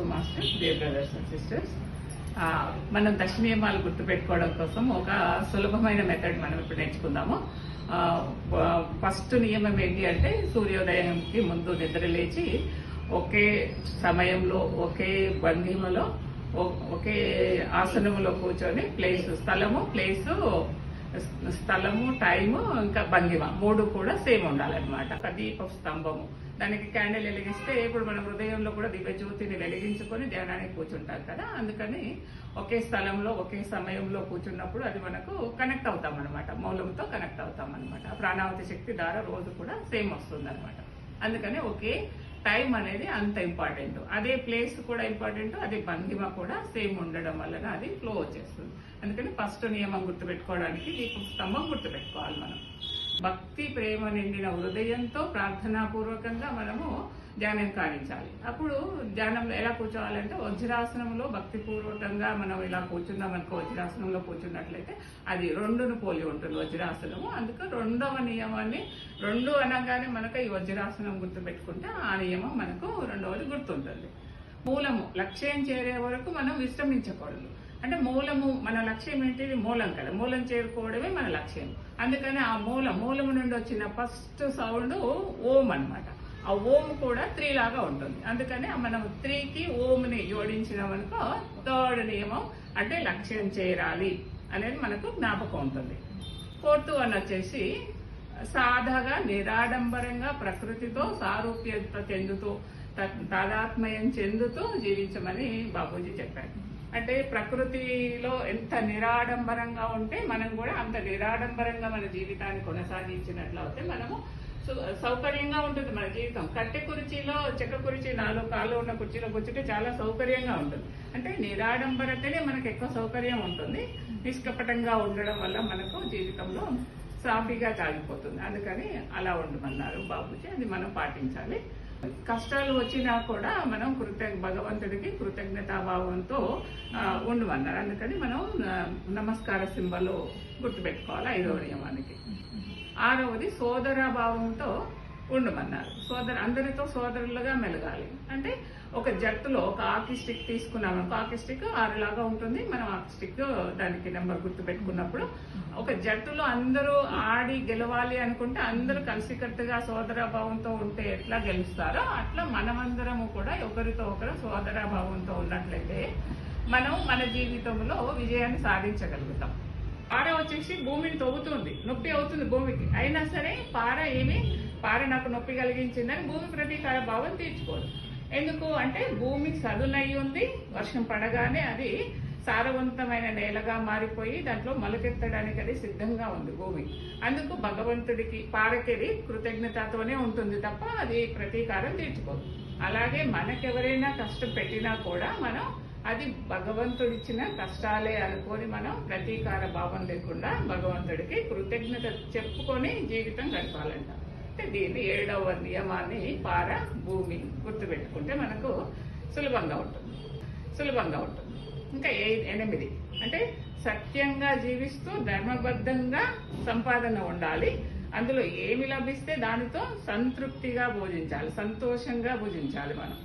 To master dear brothers and sisters మనం దశ నియమాలు గుర్తుపెట్టుకోవడం కోసం ఒక సులభమైన మెథడ్ మనం ఇప్పుడు నేర్చుకుందాము. ఫస్ట్ నియమం ఏంటి అంటే సూర్యోదయంకి ముందు నిద్ర లేచి ఒకే సమయంలో ఒకే భంగిమలో ఒకే ఆసనములో కూర్చొని ప్లేస్ స్థలము ప్లేసు స్థలము టైము ఇంకా భంగిమ మూడు కూడా సేమ్ ఉండాలన్నమాట. ఒక దీప స్తంభము. దానికి క్యాండిల్ వెలిగిస్తే ఇప్పుడు మన హృదయంలో కూడా దీపజ్యోతిని వెలిగించుకొని ధ్యానానికి కూర్చుంటాం కదా. అందుకని ఒకే స్థలంలో ఒకే సమయంలో కూర్చున్నప్పుడు అది మనకు కనెక్ట్ అవుతాం అనమాట మూలంతో కనెక్ట్ అవుతాం అనమాట ప్రాణావతి శక్తి ద్వారా రోజు కూడా సేమ్ వస్తుంది అనమాట అందుకని ఒకే టైం అనేది అంత ఇంపార్టెంట్. అదే ప్లేస్ కూడా ఇంపార్టెంట్ అదే భంగిమ కూడా సేమ్ ఉండడం వలన అది ఫ్లో వచ్చేస్తుంది. అందుకని ఫస్ట్ నియమం గుర్తుపెట్టుకోవడానికి దీపం స్తంభం గుర్తుపెట్టుకోవాలి మనం. భక్తి ప్రేమ నిండిన హృదయంతో ప్రార్థనాపూర్వకంగా మనము ధ్యానం కానించాలి. అప్పుడు ధ్యానంలో ఎలా కూర్చోవాలంటే వజ్రాసనంలో భక్తిపూర్వకంగా మనం ఇలా కూర్చున్నాం అనుకో వజ్రాసనంలో కూర్చున్నట్లయితే అది రెండును పోలి ఉంటుంది వజ్రాసనము. అందుకు రెండవ నియమాన్ని రెండు అనగానే మనకు ఈ వజ్రాసనం గుర్తుపెట్టుకుంటే ఆ నియమం మనకు రెండవది గుర్తుంటుంది. మూలము లక్ష్యం చేరే వరకు మనం విశ్రమించకూడదు. అంటే మూలము మన లక్ష్యం ఏంటిది? మూలం కదా. మూలం చేరుకోవడమే మన లక్ష్యం. అందుకని ఆ మూలం మూలము నుండి వచ్చిన ఫస్ట్ సౌండ్ ఓం అనమాట ఆ ఓం కూడా త్రీ లాగా ఉంటుంది. అందుకని మనం త్రీకి ఓంని జోడించినామనుకో థర్డ్ నియమం అంటే లక్ష్యం చేరాలి అనేది మనకు జ్ఞాపకం ఉంటుంది. ఫోర్త్ వన్ వచ్చేసి సాదాగా నిరాడంబరంగా ప్రకృతితో సారూప్యత చెందుతూ తాదాత్మయం చెందుతూ జీవించమని బాబూజీ చెప్పారు. అంటే ప్రకృతిలో ఎంత నిరాడంబరంగా ఉంటే మనం కూడా అంత నిరాడంబరంగా మన జీవితాన్ని కొనసాగించినట్లు అయితే మనము సౌకర్యంగా ఉంటుంది మన జీవితం. కట్టె కుర్చీలో చెక్క కుర్చీ నాలుగు కాళ్ళు ఉన్న కుర్చీలో కూర్చుంటే చాలా సౌకర్యంగా ఉంటుంది. అంటే నిరాడంబరతనే మనకు ఎక్కువ సౌకర్యం ఉంటుంది. నిష్కపటంగా ఉండడం వల్ల మనకు జీవితంలో సాఫీగా సాగిపోతుంది. అందుకని అలా ఉండమన్నారు బాబుజీ. అది మనం పాటించాలి. కష్టాలు వచ్చినా కూడా మనం కృతజ్ఞ భగవంతుడికి కృతజ్ఞతాభావంతో ఉండమన్నారు. అందుకని మనం నమస్కార సింబల్ గుర్తుపెట్టుకోవాలి ఐదవ నియమానికి. ఆరవది సోదరాభావంతో ఉండమన్నారు. సోదరు అందరితో సోదరులుగా మెలగాలి. అంటే ఒక జట్టులో ఒక ఆకి స్టిక్ తీసుకున్నాం అనుకో ఆకి స్టిక్ ఆరులాగా ఉంటుంది. మనం ఆకి స్టిక్ దానికి నెంబర్ గుర్తు పెట్టుకున్నప్పుడు ఒక జట్టులో అందరూ ఆడి గెలవాలి అనుకుంటే అందరూ కలిసికట్టుగా సోదరాభావంతో ఉంటే ఎట్లా గెలుస్తారో అట్లా మనమందరము కూడా ఒకరితో ఒకరు సోదరాభావంతో ఉన్నట్లయితే మనం మన జీవితంలో విజయాన్ని సాధించగలుగుతాం. పార వచ్చేసి భూమిని తవ్వుతుంది. నొప్పి అవుతుంది భూమికి. అయినా సరే పార ఏమి పార నాకు నొప్పి కలిగించిందని భూమి ప్రతీకార భావం తీర్చుకోదు. ఎందుకు అంటే భూమి సదునయ్యి ఉంది వర్షం పడగానే అది సారవంతమైన నేలగా మారిపోయి దాంట్లో మొలకెత్తడానికి అది సిద్ధంగా ఉంది భూమి. అందుకు భగవంతుడికి పారకెది కృతజ్ఞతతోనే ఉంటుంది తప్ప అది ప్రతీకారం తీర్చుకోదు. అలాగే మనకెవరైనా కష్టం పెట్టినా కూడా మనం అది భగవంతుడిచ్చిన కష్టాలే అనుకొని మనం ప్రతీకార భావం లేకుండా భగవంతుడికి కృతజ్ఞత చెప్పుకొని జీవితం గడపాలంట అంటే దీన్ని ఏడవ నియమాన్ని పార భూమి గుర్తుపెట్టుకుంటే మనకు సులభంగా ఉంటుంది. సులభంగా ఉంటుంది. ఇంకా ఏ- ఎనిమిది? అంటే సత్యంగా జీవిస్తూ ధర్మబద్ధంగా సంపాదన ఉండాలి. అందులో ఏమి లభిస్తే దానితో సంతృప్తిగా భోజించాలి సంతోషంగా భుజించాలి మనం.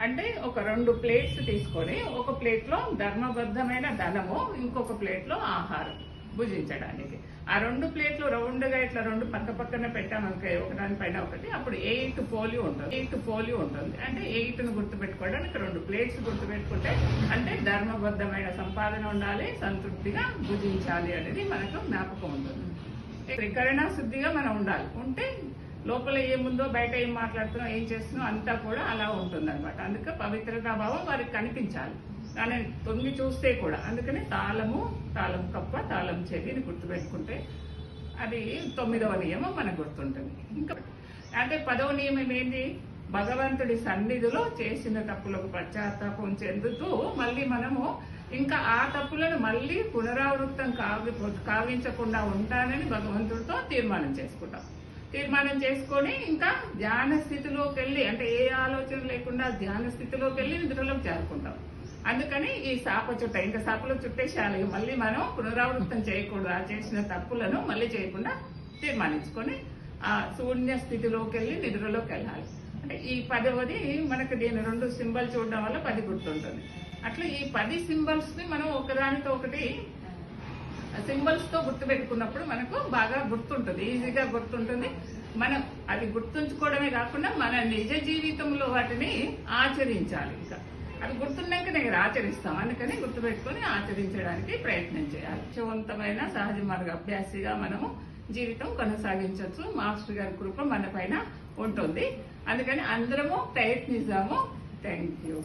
అంటే ఒక రెండు ప్లేట్స్ తీసుకొని ఒక ప్లేట్లో ధర్మబద్ధమైన ధనము ఇంకొక ప్లేట్లో ఆహారం. భుజించడానికి. ఆ రెండు ప్లేట్లు రౌండ్గా ఇట్లా రెండు పక్క పక్కన పెట్టామనుకో ఒకదాని పైన ఒకటి అప్పుడు ఎయిట్ పోలి ఉంటుంది. ఎయిట్ పోలి ఉంటుంది. అంటే ఎయిట్ను గుర్తుపెట్టుకోవడానికి రెండు ప్లేట్స్ గుర్తుపెట్టుకుంటే అంటే ధర్మబద్ధమైన సంపాదన ఉండాలి సంతృప్తిగా భుజించాలి అనేది మనకు జ్ఞాపకం ఉంటుంది. త్రికరణ శుద్ధిగా మనం ఉండాలి. ఉంటే లోపల ఏముందో బయట ఏం మాట్లాడుతున్నాం ఏం చేస్తున్నాం అంతా కూడా అలా ఉంటుంది అనమాట అందుకే పవిత్రతా భావం వారికి కనిపించాలి. కానీ తొంగి చూస్తే కూడా. అందుకని తాళము తాళం కప్ప తాళం చెవిని గుర్తుపెట్టుకుంటే అది తొమ్మిదవ నియమం మనకు గుర్తుంటుంది. ఇంకా అంటే పదవ నియమం ఏంటి భగవంతుడి సన్నిధిలో చేసిన తప్పులకు పశ్చాత్తాపం చెందుతూ మళ్ళీ మనము ఇంకా ఆ తప్పులను మళ్ళీ పునరావృతం కావి కావించకుండా ఉంటానని భగవంతుడితో తీర్మానం చేసుకుంటాం. తీర్మానం చేసుకొని ఇంకా ధ్యాన స్థితిలోకి వెళ్ళి అంటే ఏ ఆలోచన లేకుండా ధ్యాన స్థితిలోకి వెళ్ళి నిద్రలోకి చేరుకుంటాం అందుకని ఈ సాప చుట్ట ఇంకా సాపలో చుట్టేసేయాలి. మళ్ళీ మనం పునరావృతం చేయకూడదు. ఆ చేసిన తప్పులను మళ్ళీ చేయకుండా తీర్మానించుకొని ఆ శూన్య స్థితిలోకి వెళ్ళి నిద్రలోకి వెళ్ళాలి అంటే ఈ పదవది మనకు దీని రెండు సింబల్ చూడడం వల్ల పది గుర్తుంటుంది. అట్లా ఈ పది సింబల్స్ని మనం ఒకదానితో ఒకటి సింబల్స్తో గుర్తు పెట్టుకున్నప్పుడు మనకు బాగా గుర్తుంటుంది. ఈజీగా గుర్తుంటుంది. మనం అది గుర్తుంచుకోవడమే కాకుండా మన నిజ జీవితంలో వాటిని ఆచరించాలి ఇంకా. అది గుర్తున్నాక నేను ఆచరిస్తాం. అందుకని గుర్తుపెట్టుకుని ఆచరించడానికి ప్రయత్నం చేయాలి. శివంతమైన సహజ మార్గ అభ్యాసిగా మనము జీవితం కొనసాగించవచ్చు. మాస్టర్ గారి కృప మన పైన ఉంటుంది. అందుకని అందరము ప్రయత్నిస్తాము థ్యాంక్ యూ